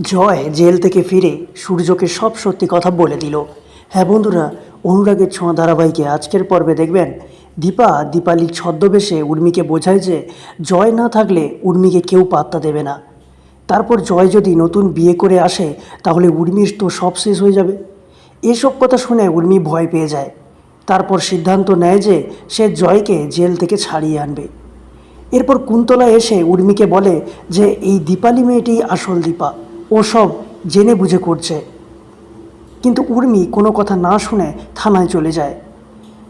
জয় jail থেকে ফিরে সূর্যকে সব সত্যি কথা বলে দিল। হ্যাঁ বন্ধুরা, অনুরাগের ছোঁয়া ধারাবাহিকে আজকের পর্বে দেখবেন, দীপা দীপালির ছদ্মবেশে উর্মিকে বোঝায় যে জয় না থাকলে উর্মিকে কেউ পাত্তা দেবে না। তারপর জয় যদি নতুন বিয়ে করে আসে, তাহলে উর্মির তো সব শেষ হয়ে যাবে। এসব কথা শুনে উর্মি ভয় পেয়ে যায়। তারপর সিদ্ধান্ত নেয় যে সে জয়কে জেল থেকে ছাড়িয়ে আনবে। এরপর কুন্তলা এসে উর্মিকে বলে যে, এই দীপালি মেয়েটি আসল দীপা। ও সব জেনে বুঝে করছে। কিন্তু উর্মি কোনো কথা না শুনে থানায় চলে যায়।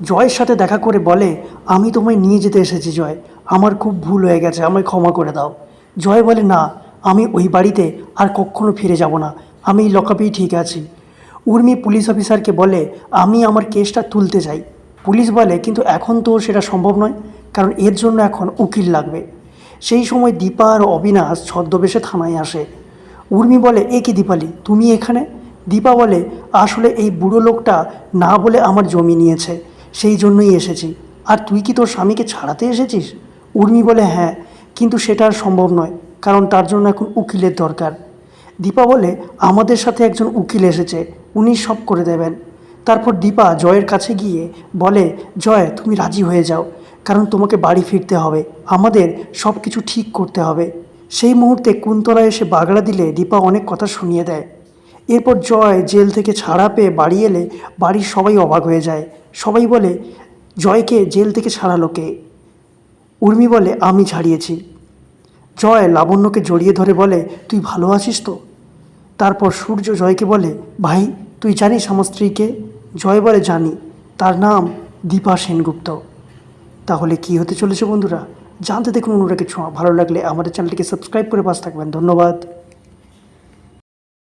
জয়ের সাথে দেখা করে বলে, আমি তোমায় নিয়ে যেতে এসেছি, জয়। আমার খুব ভুল হয়ে গেছে, আমায় ক্ষমা করে দাও। জয় বলে, না, আমি ওই বাড়িতে আর কখনো ফিরে যাব না। আমি লকআপেই ঠিক আছি। উর্মি পুলিশ অফিসারকে বলে, আমি আমার কেসটা তুলতে চাই পুলিশ বলে, কিন্তু এখন তো সেটা সম্ভব নয়, কারণ এর জন্য এখন উকিল লাগবে। সেই সময় দীপা আর অবিনাশ ছদ্মবেশে থানায় আসে। উর্মি বলে, এ কি দীপালি? তুমি এখানে? দীপা বলে, আসলে এই বুড়ো লোকটা না বলে আমার জমি নিয়েছে, সেই জন্যই এসেছি। আর তুই কি তোর স্বামীকে ছাড়াতে এসেছিস? উর্মি বলে হ্যাঁ কিন্তু সেটা আর সম্ভব নয়, কারণ তার জন্য এখন উকিলের দরকার। দীপা বলে, আমাদের সাথে একজন উকিল এসেছে, উনি সব করে দেবেন। তারপর দীপা জয়ের কাছে গিয়ে বলে, জয়, তুমি রাজি হয়ে যাও, কারণ তোমাকে বাড়ি ফিরতে হবে। আমাদের সব কিছু ঠিক করতে হবে। সেই মুহূর্তে কুন্তলা এসে বাগড়া দিলে দীপা অনেক কথা শুনিয়ে দেয়। এরপর জয় জেল থেকে ছাড়া পেয়ে বাড়ি এলে বাড়ির সবাই অবাক হয়ে যায়। সবাই বলে, জয়কে জেল থেকে ছাড়ালো কে? উর্মি বলে, আমি ছাড়িয়েছি। জয় লাবণ্যকে জড়িয়ে ধরে বলে, তুই ভালো আছিস তো? তারপর সূর্য জয়কে বলে, ভাই, তুই জানিস আমার স্ত্রীকে জয় বলে, জানি। তার নাম দীপা সেনগুপ্ত। তাহলে কি হতে চলেছে বন্ধুরা? জানতে দেখুন অনুরাগের ছোঁয়া। ভালো লাগলে আমাদের চ্যানেলটিকে সাবস্ক্রাইব করে পাশ থাকবেন। ধন্যবাদ।